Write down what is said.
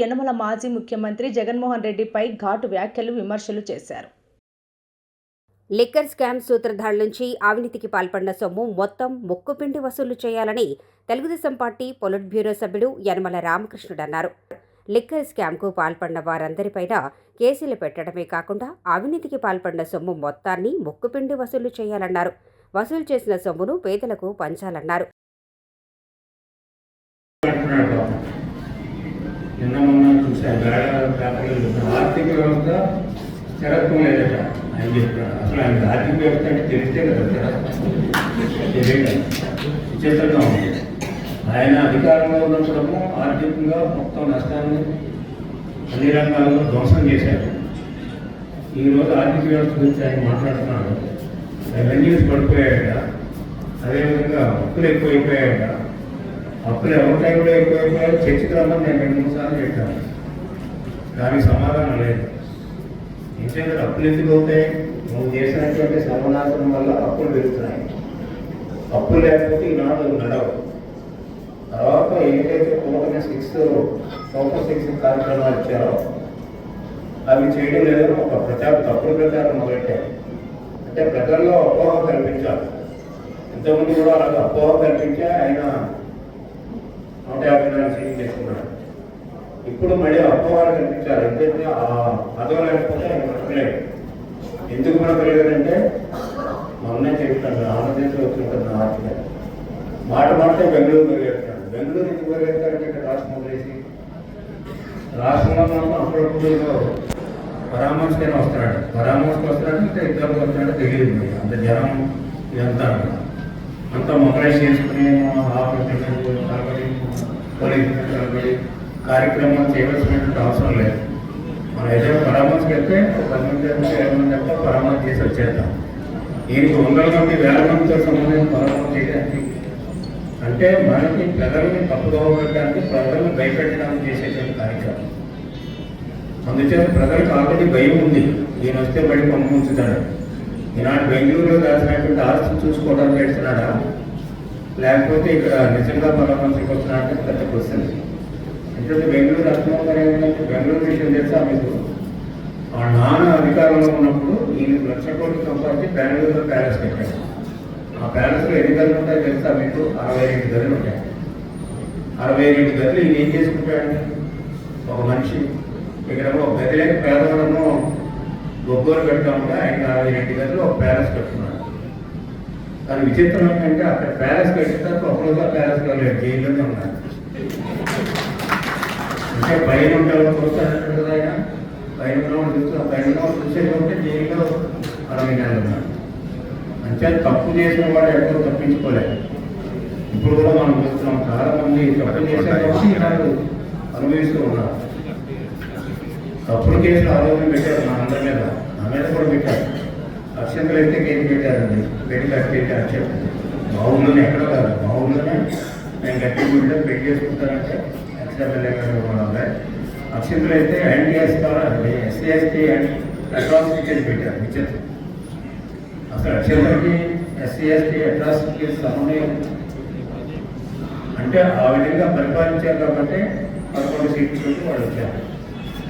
యనమల మాజీ ముఖ్యమంత్రి జగన్మోహన్ రెడ్డిపై ఘాటు వ్యాఖ్యలు విమర్శలు చేశారు. లిక్కర్ స్కామ్ సూత్రధారుల నుంచి అవినీతికి పాల్పడిన సొమ్ము మొత్తం ముక్కుపిండి వసూలు చేయాలని తెలుగుదేశం పార్టీ పొలిట్ బ్యూరో సభ్యుడు యనమల రామకృష్ణుడు అన్నారు లిక్కర్ స్కామ్కు పాల్పడిన వారందరిపైన కేసులు పెట్టడమే కాకుండా అవినీతికి పాల్పడిన సొమ్ము మొత్తాన్ని ముక్కుపిండి వసూలు చేయాలన్నారు. వసూలు చేసిన సొమ్మును పేదలకు పంచాలన్నారు. నిన్న మొన్న చూశాను గాడ పేపర్లో ఆర్థిక వ్యవస్థ స్థిరత్వం లేదట. ఆయన చెప్పారు అసలు ఆయన ఆర్థిక వ్యవస్థ అంటే తెలిస్తే కదా తెలియదు. విచిత్రంగా ఉంది. ఆయన అధికారంలో ఉన్నప్పుడేమో ఆర్థికంగా మొత్తం నష్టాన్ని అన్ని రంగాల్లో ధ్వంసం చేశారు. ఈరోజు ఆర్థిక వ్యవస్థ గురించి ఆయన మాట్లాడుతున్నాడు. రెవెన్యూస్ పడిపోయాయట అదేవిధంగా అప్పులు ఎక్కువైపోయాయట. అప్పులు ఎవరి టైంలో ఎక్కువైపోయారు చర్చకు రమ్మని నేను రెండు మూడు సార్లు చెప్పాను. దానికి సమాధానం లేదు. ఎందుకంటే అప్పులు ఎందుకు అవుతాయి? నువ్వు చేసినటువంటి సర్వనాశనం వల్ల అప్పులు పెరుగుతున్నాయి. అప్పులు లేకపోతే ఈనాడు నడవు. తర్వాత ఏదైతే కూటమి సిక్స్ సూపర్ సిక్స్ కార్యక్రమాలు ఇచ్చారో అవి చేయడం లేదని ఒక ప్రచారం తప్పుడు ప్రచారం మొదలెట్టారు అంటే ప్రజల్లో అపోహ కల్పించాలి. ఇంతకుముందు కూడా అలాగే అపోహ కల్పించి ఆయన నూట యాభై నాలుగు సీట్లు చేసుకున్నాడు. ఇప్పుడు మళ్ళీ అప్పవారు కనిపించారు. ఎందుకంటే ఆ పదవి లేకపోతే ఆయన బ్రతకలేడు ఎందుకు బ్రతకలేదంటే మొన్నే చెప్తాను ఆంధ్రప్రదేశ్లో వచ్చిన ఆర్థిక మాట మాట బెంగళూరు పరిగెత్తాడు బెంగళూరు ఎందుకు పరిగెత్తారంటే ఇక్కడ రాష్ట్రం వదిలేసి. రాష్ట్రంలో మనం అప్పుడప్పుడు పరామర్శకైనా వస్తున్నాడు. పరామర్శకు వస్తున్నాడు ఇంకా ఇద్దరు వస్తున్నాడు తెలియదు అంత జనం ఇదంతా అంతా మొబైల్ చేసుకుని ఆపరేషన్ కలబడి పోలీసు కార్యక్రమాలు చేయవలసినటువంటి అవసరం లేదు. మనం ఏదైనా పరామర్శకు వెళ్తే ఒక పది మంది ఇరవై మంది వెళ్తే పరామర్శ చేసి వచ్చేద్దాం దీనికి వందల మంది వేల మందితో సంబంధించిన పరామర్శ చేయడానికి అంటే మనకి ప్రజల్ని తప్పుదోవ పెట్టడానికి ప్రజలను భయపెట్టడానికి చేసేటువంటి కార్యక్రమం. అందుచేత ప్రజలకు ఆల్రెడీ భయం ఉంది. నేను వస్తే బయట పంపించుతాడు ఈనాడు బెంగళూరులో దాచినటువంటి ఆస్తి చూసుకోవడానికి పెడుతున్నాడా లేకపోతే ఇక్కడ నిజంగా పరామర్శకు వస్తున్నాడంటే పెద్ద క్వశ్చన్ ఎందుకంటే బెంగళూరు అర్థం గారు బెంగళూరు విషయం తెలుసా మీకు? ఆ నాన్న అధికారంలో ఉన్నప్పుడు ఈయన లక్ష కోట్లు సంపాదించి బెంగళూరులో ప్యాలెస్ కట్టాడు ఆ ప్యాలెస్లో ఎన్ని గదులు ఉంటాయో తెలుసా మీకు? అరవై రెండు గదులు ఉంటాయి. అరవై రెండు గదులు ఈయన ఏం చేసుకుంటాడు? ఒక మనిషి. ఇక్కడ ఒక గదిలేని పేదవాళ్ళను పేదవాళ్ళను గొగ్గోలు పెడతా ఉంటే ఆయన నలభై రెండు గదులు ఒక ప్యాలెస్ కట్టుకున్నాడు. కానీ విచిత్రం ఏంటంటే అక్కడ ప్యాలెస్ కట్టిన తర్వాత ఒకరోజు ఆ ప్యాలెస్లో లేడు జైల్లోనే ఉన్నాడు అంటే పైన ఉంటారు చూస్తానంటాడు ఆయన? పైన ఉన్నవాడు చూస్తున్నా పైన ఉన్నవాడు చూసేది జైల్లో అరవై నెలలు ఉన్నాడు అంటే తప్పు చేసిన వాడు ఎక్కడో తప్పించుకోలేదు. ఇప్పుడు కూడా మనం చూస్తున్నాం చాలా మంది తప్పు చేసే అనుభవిస్తూ ఉన్నారు. తప్పుడు కేసులు ఆరోగ్యం పెట్టారు మీద కూడా పెట్టారు. అక్షంతలు అయితే గేమ్ పెట్టారండి. పెళ్ళి కట్టి అక్షంతలు మా ఊళ్ళోనే ఎక్కడో కాదు మా ఊళ్ళోనే నేను గట్టి గుడిలో పెళ్ళి చేసుకుంటానంటే ఎక్స్ఎమ్మెల్యే గారు వాళ్ళ అక్షంతలు అయితే ఎన్టీఎస్ కావాలండి ఎస్సీ ఎస్టీ అట్రాసిటీ కేసు పెట్టారు విచిత్రం అసలు అక్షంతలకి ఎస్సీ ఎస్టీ అట్రాసిటీ సమన్వయం అంటే ఆ విధంగా పరిపాలించారు కాబట్టి పదకొండు సీట్లు వాళ్ళు వచ్చారు.